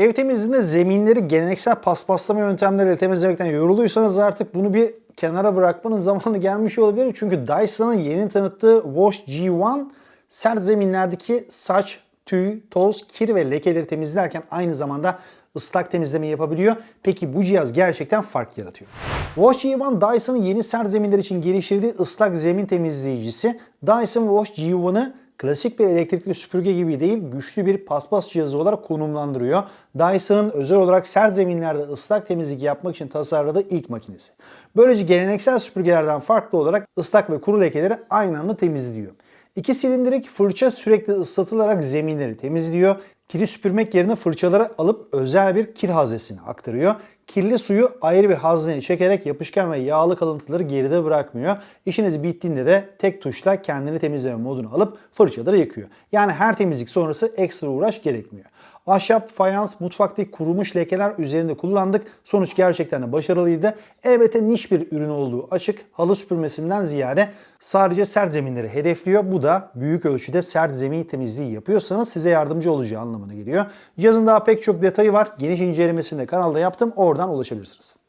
Ev temizliğinde zeminleri geleneksel paspaslama yöntemleriyle temizlemekten yoruluysanız artık bunu bir kenara bırakmanın zamanı gelmiş olabilir. Çünkü Dyson'ın yeni tanıttığı Wash G1 sert zeminlerdeki saç, tüy, toz, kir ve lekeleri temizlerken aynı zamanda ıslak temizleme yapabiliyor. Peki bu cihaz gerçekten fark yaratıyor. Wash G1 Dyson'ın yeni sert zeminler için geliştirdiği ıslak zemin temizleyicisi. Dyson Wash G1'ı klasik bir elektrikli süpürge gibi değil, güçlü bir paspas cihazı olarak konumlandırıyor. Dyson'ın özel olarak sert zeminlerde ıslak temizlik yapmak için tasarladığı ilk makinesi. Böylece geleneksel süpürgelerden farklı olarak ıslak ve kuru lekeleri aynı anda temizliyor. İki silindirik fırça sürekli ıslatılarak zeminleri temizliyor. Kiri süpürmek yerine fırçaları alıp özel bir kir haznesine aktarıyor. Kirli suyu ayrı bir hazneye çekerek yapışkan ve yağlı kalıntıları geride bırakmıyor. İşiniz bittiğinde de tek tuşla kendini temizleme modunu alıp fırçaları yakıyor. Yani her temizlik sonrası ekstra uğraş gerekmiyor. Ahşap, fayans, mutfaktaki kurumuş lekeler üzerinde kullandık. Sonuç gerçekten de başarılıydı. Elbette niş bir ürün olduğu açık. Halı süpürmesinden ziyade sadece sert zeminleri hedefliyor. Bu da büyük ölçüde sert zemin temizliği yapıyorsanız size yardımcı olacağı anlamına geliyor. Cihazın daha pek çok detayı var. Geniş incelemesini de kanalda yaptım. Oradan ulaşabilirsiniz.